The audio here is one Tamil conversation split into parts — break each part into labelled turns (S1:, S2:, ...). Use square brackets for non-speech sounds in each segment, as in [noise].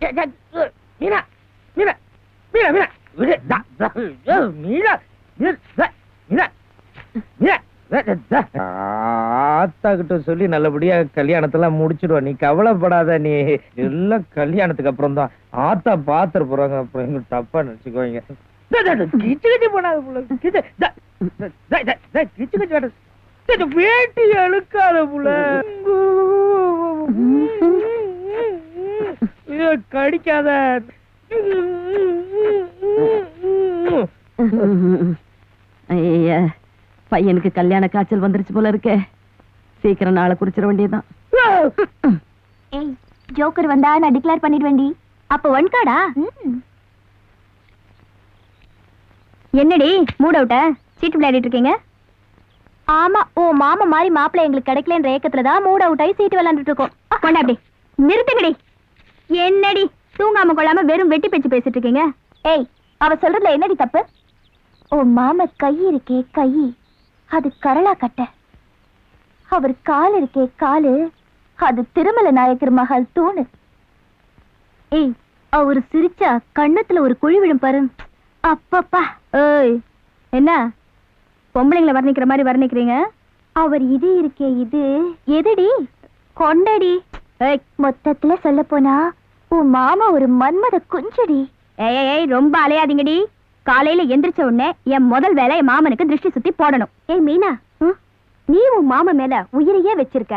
S1: மீனா மீனா மீனா மீனா மீனா மீனா, தா, மீனா மீனா தா, தா, தா. ஆத்தா கிட்ட சொல்லி நல்லபடியா கல்யாணத்தெல்லாம் முடிச்சிடுவா நீ கவலைப்படாத நீ எல்லாம் கல்யாணத்துக்கு அப்புறம் தான் ஆத்தா பாத்துட்டு போறாங்க அப்புறம் எங்க தப்பா நினைச்சுக்கோங்க கிச்சு கிச்சு போடாத கிச்சு கிச்சு வேட்டி அழுக்காத புள்ள ஐயோ, கடிக்காத.
S2: ஐய பையனுக்கு கல்யாண காய்ச்சல் வந்துருச்சு போல இருக்கே. சீக்கிரம் நாளை குறிச்சிட வேண்டியதுதான்.
S3: ஏய் ஜோக்கர் வந்தா நான் டிக்ளேர் பண்ணிடுவேண்டி அப்ப ஒன் கார்டா என்னடி மூட் அவுட்ட சீட்டு விளையாடிட்டு இருக்கீங்க? ஆமா ஓ மாமா மாதிரி மாப்பிள்ளை எங்களுக்கு கிடைக்கலன்ற ஏக்கத்துல தான் மூட் அவுட் ஆகி சீட்டு விளையாண்டுட்டு இருக்கோம். கொண்டா அப்படி நிறுத்துங்கடி. என்னடி தூங்காம கொள்ளாம வெறும் வெட்டி பேச்சு பேசிட்டு இருக்கீங்க? ஏய் அவ சொல்றதுல என்னடி தப்பு? ஓ மாமா கை இருக்கே கை அது கரளா கட்ட. அவர் கால் இருக்கே காலு அது திருமல நாயக்கர் மகள் தூணு. ஏய் அவரு சிரிச்சா கண்ணத்துல ஒரு குழி விழும் பாரு. அப்பப்பா. ஏய் என்ன? பொம்பளைங்களை வர்ணிக்கிற மாதிரி வர்ணிக்கிறீங்க? அவர் இது இருக்கே இது எதுடி? கொண்டடி. மொத்தத்துல சொல்ல போனா உன் மாமா ஒரு மன்மத குஞ்சடி. ஏய் ரொம்ப அலையாதீங்கடி. காலையில எந்திரிச்ச உடனே என் முதல் வேலை என் மாமனுக்கு திருஷ்டி சுத்தி போடணும். ஏய் மீனா? நீ உன் மாமா மேல உயிரையே வச்சிருக்க.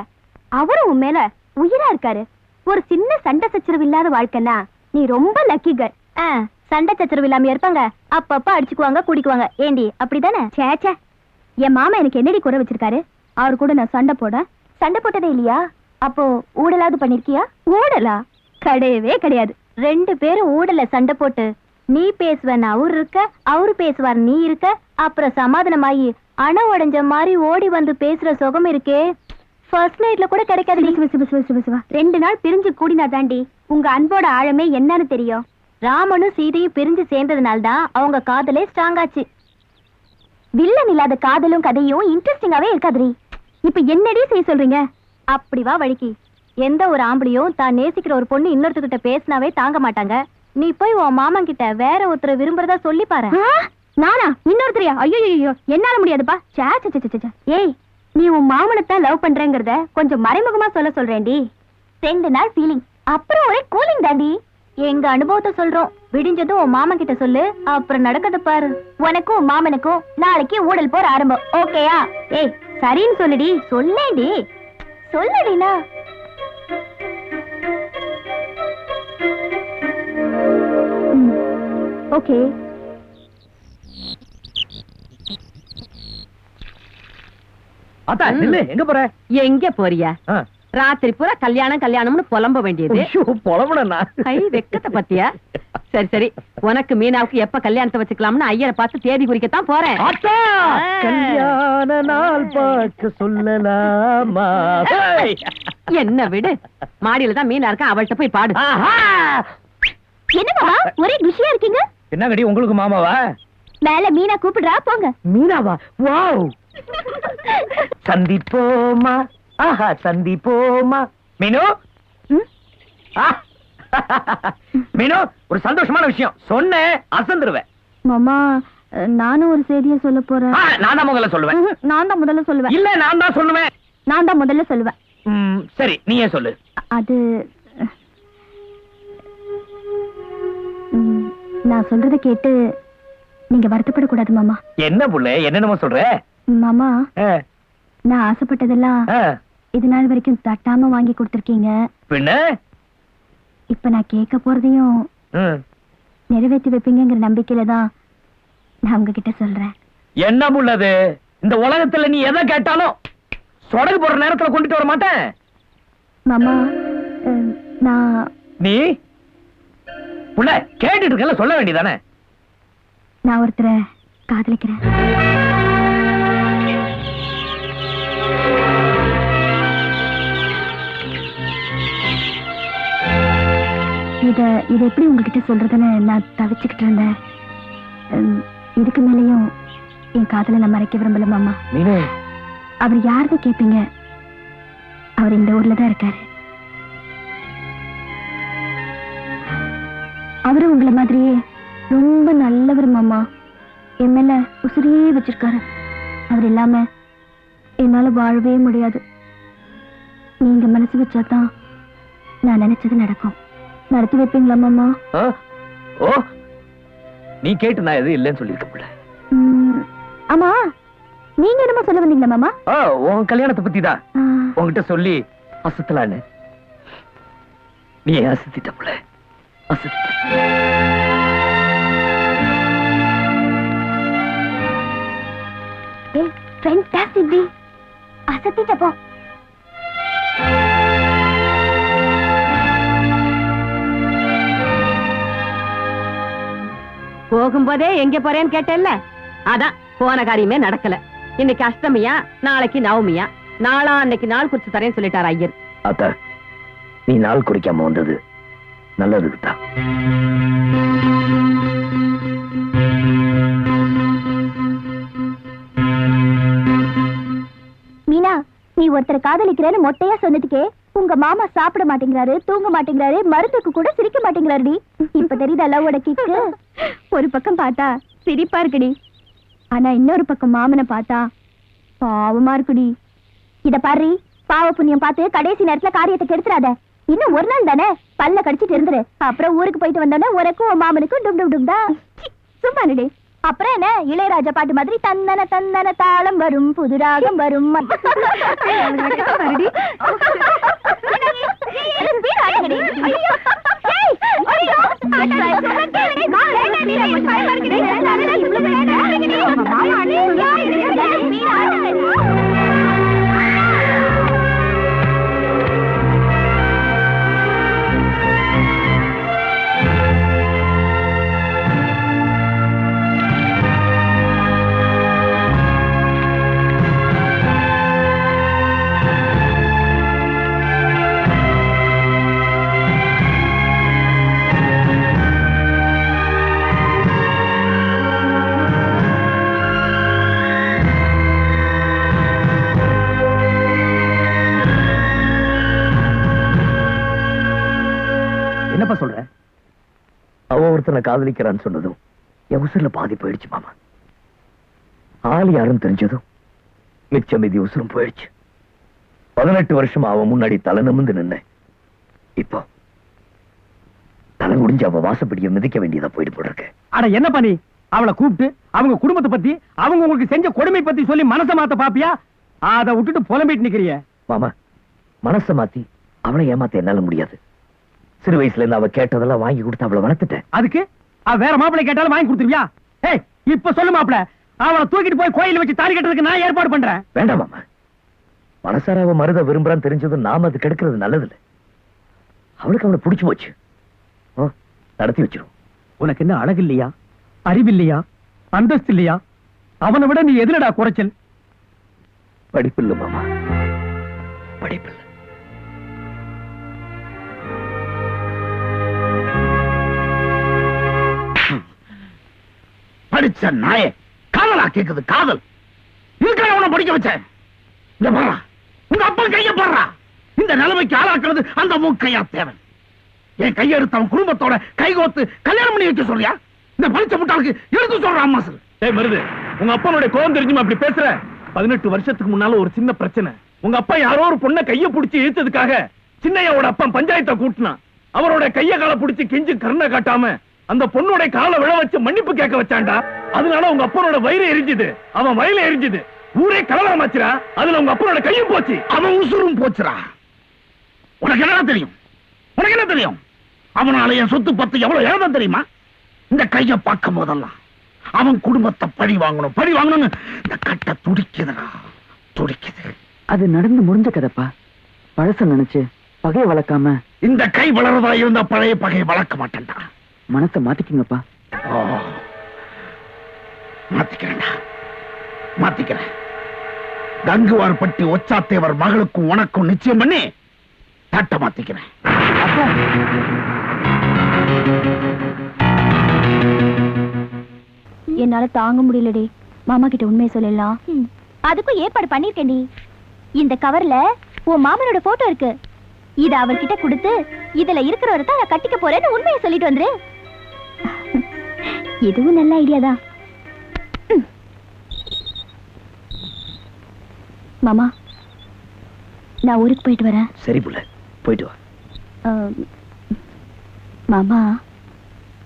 S3: அவரும் உன் மேல உயிரா இருக்காரு. ஒரு சின்ன சண்டை சச்சரவு இல்லாத வாழ்க்கைனா நீ ரொம்ப லக்கி கேர்ள் சண்டை சச்சரவு இல்லாம இருப்பாங்க. அப்பப்ப அடிச்சுக்குவாங்க குடிக்குவாங்க. ஏண்டி அப்படிதானே? சே சே என் மாமா எனக்கு என்னடி குறை வச்சிருக்காரு? அவர் கூட நான் சண்டை போட. சண்டை போட்டதே இல்லையா? அப்போ ஊடலாவது பண்ணிருக்கியா? ஊடலா? கிடையவே கிடையாது. ரெண்டு பேரும் ஊடல சண்டை போட்டு நீ பேசுவ அவரு இருக்க அவரு பேசுவார் நீ இருக்க அப்புறம் சமாதானமாயி அணை உடைஞ்ச மாதிரி ஓடி வந்து பேசுற சுகம் இருக்கே. ஃபர்ஸ்ட் நைட்ல கூட கிடைக்காது ரெண்டு நாள் பிரிஞ்சு கூடினா தாண்டி உங்க அன்போட ஆழமே என்னன்னு தெரியும். ராமனும் சீதையும் பிரிஞ்சு சேர்ந்ததுனால தான் அவங்க காதலே ஸ்ட்ராங் ஆச்சு. வில்லன் இல்லாத காதலும் கதையும் இன்ட்ரெஸ்டிங்காவே இருக்காதுரி இப்ப என்னடி செய்ய சொல்றீங்க? அப்படி வா வழிக்கு. எந்த ஒரு ஆம்பளையும் தான் நேசிக்கிற ஒரு பொண்ணு இன்னொருத்தர்கிட்ட பேசினாவே தாங்க மாட்டாங்க. நீ போய் உன் மாமன் கிட்ட வேற ஒருத்தரை விரும்புறதா சொல்லி பாரு. நானா? இன்னொருத்தரியா? ஐயோ ஐயோ என்னால முடியாதுப்பா. சே. ஏய் நீ உன் மாமனத்தான் லவ் பண்றேங்கறத கொஞ்சம் மறைமுகமா சொல்ல சொல்றேன்டி. ரெண்டு நாள் ஃபீலிங் அப்புறம் ஒரே கூலிங் தாண்டி. எங்க அனுபவத்தை சொல்றோம். விடிஞ்சதும் உன் மாமன் கிட்ட சொல்லு. அப்புறம் நடக்கத பாரு. உனக்கும் உன் மாமனுக்கும் நாளைக்கு ஊடல் போற ஆரம்பம். ஓகேயா ஏய் சரின்னு சொல்லுடி. சொல்லேடி சொல்லுடினா? ஓகே.
S1: ஆத்தா நில்லு எங்க போற?
S2: எங்க போறியா. ராத்திரி பூரா கல்யாணம் கல்யாணம்னு புலம்ப வேண்டியது? கை வெக்கத்தை பத்தியா? சரி சரி. உனக்கு மீனாவுக்கு எப்ப கல்யாணத்தை வச்சுக்கலாம்னு ஐயரை பார்த்து தேதி குறிக்கத்தான் போறேன்.
S1: கல்யாண நாள் பார்க்க சொல்லலாமா!
S2: என்ன விடு. மாடியில தான் மீனா இருக்கா அவள்கிட்ட போய் பாடு.
S1: ஆஹா!
S3: என்னமா ஒரே குஷியா இருக்கீங்க?
S1: என்னங்கடி உங்களுக்கு மாமாவா?
S3: மேல மீனா கூப்பிடுறா போங்க.
S1: மீனாவா? வாவ்! சந்திப்போமா? ஆஹா சந்திப்போமா மீனு! மீனு ஒரு சந்தோஷமான விஷயம். சொன்னேன் அசந்துருவேன்.
S3: மாமா நானும் ஒரு செய்தியை சொல்ல போறேன்.
S1: நான் தான் முதல்ல சொல்லுவேன்.
S3: நான் தான் முதல்ல சொல்லுவேன்.
S1: இல்ல நான் தான் சொல்லுவேன்.
S3: நான் தான் முதல்ல சொல்லுவேன்.
S1: சரி நீயே சொல்லு.
S3: அது நான் சொல்றத கேட்டு நீங்க வருத்தப்படக்கூடாது மாமா.
S1: என்ன புள்ள என்னென்னமோ சொல்ற?
S3: மாமா நான் ஆசைப்பட்டதெல்லாம். இது நாள் வரைக்கும் தட்டாம வாங்கி கொடுத்துருக்கீங்க.
S1: பின்ன?
S3: இப்ப நான் கேட்க போறதையும். நிறைவேற்றி வைப்பீங்கங்கிற நம்பிக்கையில தான் நான் உங்ககிட்ட சொல்றேன்.
S1: என்ன புள்ளது இந்த உலகத்துல நீ எதை கேட்டாலும் சொடகு போற நேரத்துல கொண்டுட்டு வர மாட்டேன்.
S3: மாமா நான்
S1: நீ? புள்ள கேட்டுட்டு இருக்கல சொல்ல வேண்டியதானே
S3: நான் ஒருத்தரை காதலிக்கிறேன். இத எப்படி உங்ககிட்ட சொல்றதுன்னு நான் தவிச்சுக்கிட்டு இருந்தேன். இதுக்கு மேலேயும் என் காதலை நான் மறைக்க விரும்பல மாமா. அவர் யாருன்னு கேட்பீங்க அவர் இந்த ஊர்ல தான் இருக்காரு. அவரும் உங்களை மாதிரியே ரொம்ப நல்லவர் மாமா. என் மேல உசிரியே வச்சிருக்காரு. அவர் இல்லாம என்னால வாழவே முடியாது. நீங்க மனசு வச்சாதான் நான் நினைச்சது நடக்கும். நடத்தி வைப்பீங்களா மாமா?
S1: ஓ? நீ கேட்டு நான் எதுவும் இல்லைன்னு சொல்லியிருக்க
S3: ஆமா நீங்க என்னமோ சொல்ல வந்தீங்களா மாமா?
S1: உன் கல்யாணத்தை பத்தி தான்
S3: ஆ,
S1: உன்கிட்ட சொல்லி அசத்தலான்னு. நீ அசத்திட்ட போல. அசத்திட்ட
S3: டி
S2: போகும்போதே எங்க போறேன்னு கேட்டேல்ல? அதான் போன காரியமே நடக்கல. இன்னைக்கு அஷ்டமியா நாளைக்கு நவமியா. நாளா அன்னைக்கு நாள் குறிச்சு தரேன்னு சொல்லிட்டார் ஐயர்.
S1: அத்த நீ நாள் குறிக்காம வந்தது நல்லதுக்கு தான்.
S3: மீனா நீ ஒருத்தரை காதலிக்கிறேன்னு மொட்டையா சொன்னதுக்கே உங்க மாமா சாப்பிட மாட்டேங்கிறாரு தூங்க மாட்டேங்கிறாரு மருந்துக்கு கூட சிரிக்க மாட்டேங்கிறாருடி. இப்ப தெரியுதா லவ்வோட கிக்கு ஒரு பக்கம் பார்த்தா சிரிப்பா இருக்குடி. ஆனா இன்னொரு பக்கம் மாமனை பார்த்தா பாவமா இருக்குடி. இத பாரு பாவ புண்ணியம் பார்த்து கடைசி நேரத்துல காரியத்தை கெடுத்துறாத. இன்னும் ஒரு நாள் தானே? பல்ல கடிச்சிட்டு இருந்துரு. அப்புறம் ஊருக்கு போயிட்டு வந்தோடனே உனக்கும் உன் மாமனுக்கும் டும் டும் டும் தான் சும்மா நிடி அப்புறம் என்ன? இளையராஜா பாட்டு மாதிரி தந்தன தந்தன தாளம் வரும் புது வரும். [laughs] வரும்
S1: என்னப்பா ஒருத்தனை காதலிக்கிறான்னு சொன்னதும் என் உசுர்ல பாதி போயிடுச்சு மாமா. ஆள் யாருன்னு தெரிஞ்சதும் மிச்ச மீதி உசுரும் போயிடுச்சு. பதினெட்டு வருஷமா அவன் முன்னாடி தலை நிமிந்து நின்னேன் இப்போ தலை குடிஞ்சு அவ வாசப்படியை மிதிக்க வேண்டியதா போயிட்டு போட்டிருக்க
S4: அட என்ன பண்ணி? அவளை கூப்பிட்டு அவங்க குடும்பத்தை பத்தி அவங்க உங்களுக்கு செஞ்ச கொடுமை பத்தி சொல்லி மனச மாத்த பாப்பியா? அத விட்டுட்டு புலம்பிட்டு நிக்கிறிய.
S1: மாமா மனச மாத்தி அவளை ஏமாத்த என்னால முடியாது. சிறு வயசுல இருந்து அவ கேட்டதெல்லாம் வாங்கி கொடுத்து அவளை வளர்த்துட்டேன்.
S4: அதுக்கு? அவ வேற மாப்பிள்ளை கேட்டாலும் வாங்கி கொடுத்துருவியா? ஏய் இப்ப சொல்லு மாப்பிள அவளை தூக்கிட்டு போய் கோயில்ல வச்சு தாலி கட்டுறதுக்கு நான் ஏற்பாடு பண்றேன்.
S1: வேண்டாம் மாமா. மனசார அவ மருத விரும்புறான்னு தெரிஞ்சதும் நாம அது கெடுக்கிறது நல்லதில்லை. அவளுக்கு அவளை பிடிச்சு போச்சு. நடத்தி வச்சிரும்.
S4: உனக்கு என்ன அழகு இல்லையா? அறிவு இல்லையா? அந்தஸ்து இல்லையா? அவனை விட நீ எதுலடா குறைச்சல்?
S1: படிப்பில்லை மாமா. படிப்பில்லை.
S5: படிச்ச நாய காதலா கேக்குது காதல். இதுக்காக உன்னை படிக்க வச்சேன். இந்த பாரா உங்க அப்பா கைய போடுறா. இந்த நிலைமைக்கு ஆளாக்குறது அந்த மூக்கையா தேவன். என் கையெடுத்து அவன் குடும்பத்தோட கைகோத்து கல்யாணம் பண்ணி வைக்க சொல்றியா? இந்த படிச்ச முட்டாளுக்கு எடுத்து சொல்ற அம்மா சார்
S4: ஏய் மருது உங்க அப்பனுடைய கோபம் தெரிஞ்சுமா அப்படி பேசுற? பதினெட்டு வருஷத்துக்கு முன்னால ஒரு சின்ன பிரச்சனை. உங்க அப்பா யாரோ ஒரு பொண்ணை கைய புடிச்சு இழுத்ததுக்காக சின்னையோட அப்பா பஞ்சாயத்தை கூட்டினான். அவரோட கைய காலை புடிச்சு கெஞ்சு கருணை காட்டாம அந்த பொண்ணோட காலை விழ வச்சு மன்னிப்பு கேட்க வச்சான்டா. அதனால உங்க அப்பனோட வயிறு எரிஞ்சுது. அவன் வயல எரிஞ்சுது. ஊரே கலவரமாச்சுரா அதுல உங்க அப்பனோட கையும் போச்சு.
S5: அவன் உசுரும் போச்சுடா. உனக்கு என்ன தெரியும்? உனக்கு என்ன தெரியும்? அவனால என் சொத்து பத்து எவ்வளவு எழுத தெரியுமா? இந்த கைய பார்க்கும் போதெல்லாம் அவன் குடும்பத்தை பழி வாங்கணும். பழி வாங்கணும்னு இந்த கட்டை துடிக்குதுடா. துடிக்குது.
S6: அது நடந்து முடிஞ்ச கதைப்பா. பழச நினைச்சு பகைய வளர்க்காம
S5: இந்த கை வளர்றதா இருந்த பழைய பகை வளர்க்க மாட்டேன்டா.
S6: மனசை மாத்திக்கிங்கப்பா.
S5: மாத்திக்கிறேன்டா. மாத்திக்கிறேன். கங்குவார்பட்டி ஒச்சாத்தேவர் மகளுக்கும் உனக்கும் நிச்சயம் பண்ணி தட்டை மாத்திக்கிறேன்.
S3: என்னால தாங்க முடியலடி. மாமா கிட்ட உண்மையை சொல்லலாம். அதுக்கும் ஏற்பாடு பண்ணிருக்கேன்டி. இந்த கவர்ல உன் மாமனோட போட்டோ இருக்கு. இத அவர்கிட்ட கொடுத்து இதுல இருக்கிறவரை தான் கட்டிக்க போறேன்னு உண்மையை சொல்லிட்டு வந்துரு. இதுவும் நல்ல ஐடியா தான். மாமா நான் ஊருக்கு போயிட்டு வரேன்
S1: சரி புள்ள போயிட்டு வா.
S3: மாமா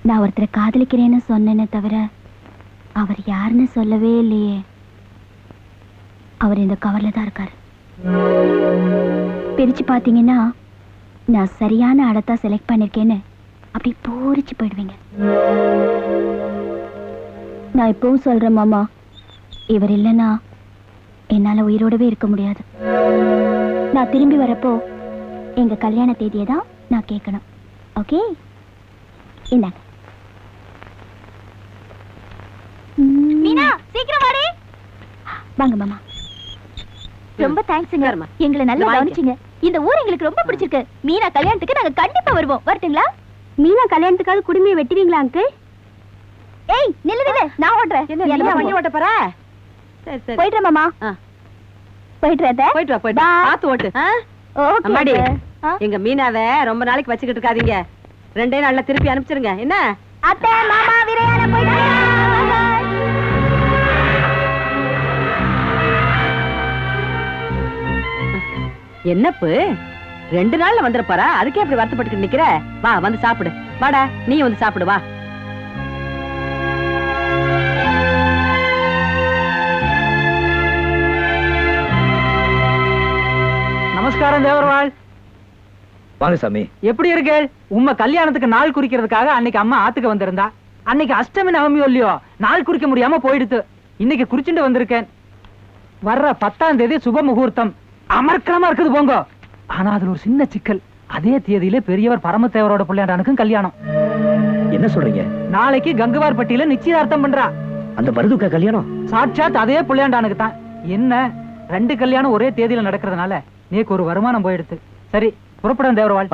S3: நான் ஒருத்தரை காதலிக்கிறேன்னு சொன்னேனே தவிர அவர் யாருன்னு சொல்லவே இல்லையே அவர் இந்த கவர்ல தான் இருக்காரு பிரிச்சு பாத்தீங்கன்னா நான் சரியான அடத்தா செலக்ட் பண்ணிருக்கேன்னு அப்படி பூரிச்சு போயிடுவீங்க. நான் இப்பவும் சொல்றேன் மாமா. இவர் இல்லைன்னா என்னால உயிரோடவே இருக்க முடியாது. நான் திரும்பி வரப்போ எங்க கல்யாண தேதியை தான் நான் கேட்கணும். ஓகே? இந்தாங்க. மீனா சீக்கிரம் வாடி. வாங்க மாமா. ரொம்ப தேங்க்ஸ்ங்க. எங்களை நல்லா. கவனிச்சீங்க. இந்த ஊர் எங்களுக்கு ரொம்ப பிடிச்சிருக்கு. மீனா கல்யாணத்துக்கு நாங்க கண்டிப்பா வருவோம். வரட்டுங்களா? மீனா கல்யாணத்துக்காவது குடுமையை வெட்டுவீங்களா அங்கிள் ஏய் நில்லு நில்லு நான் ஓட்டுறேன்.
S2: என்ன வண்டி
S3: போ.
S2: ஓட்ட போற? சரி சரி.
S3: போயிட்டு மாமா.
S2: ஆ.
S3: போயிட்டு
S2: போயிட்டு வா போயிட்டு. பாத்து ஓட்டு. ஆ?
S3: ஓகே
S2: அம்மாடி? எங்க மீனாவை ரொம்ப நாளைக்கு வச்சுக்கிட்டு இருக்காதீங்க. ரெண்டே நாள்ல திருப்பி அனுப்பிச்சிருங்க. என்ன?
S3: அத்தை மாமா விரையாட போயிட்டு
S2: என்னப்பு ரெண்டு நாள்ல வந்துட போறா அதுக்கே அப்படி வருத்தப்பட்டு நிக்கிற? வா வந்து சாப்பிடு. வாடா நீ வந்து சாப்பிடு வா.
S6: நமஸ்காரம் தேவர்வாள்.
S1: வாங்க சாமி.
S6: எப்படி இருக்கு? உம்ம கல்யாணத்துக்கு நாள் குறிக்கிறதுக்காக அன்னைக்கு அம்மா ஆத்துக்கு வந்திருந்தா. அன்னைக்கு அஷ்டமி நவமியோ இல்லையோ? நாள் குறிக்க முடியாம போயிடுத்து. இன்னைக்கு குறிச்சுட்டு வந்திருக்கேன். வர்ற பத்தாம் தேதி சுப முகூர்த்தம். அமர்க்கலமா இருக்குது போங்க. ஆனா அதுல ஒரு சின்ன சிக்கல். அதே தேதியில பெரியவர் பரமத்தேவரோட பிள்ளையாண்டானுக்கும் கல்யாணம்.
S1: என்ன சொல்றீங்க?
S6: நாளைக்கு கங்குவார்பட்டியில நிச்சயதார்த்தம் பண்றா.
S1: அந்த மருதுக்கா கல்யாணம்?
S6: சாட்சாத் அதே பிள்ளையாண்டானுக்கு தான். என்ன? ரெண்டு கல்யாணம் ஒரே தேதியில நடக்கிறதுனால நீக்கு ஒரு வருமானம் போயிடுது சரி புறப்படும் தேவரவாள்.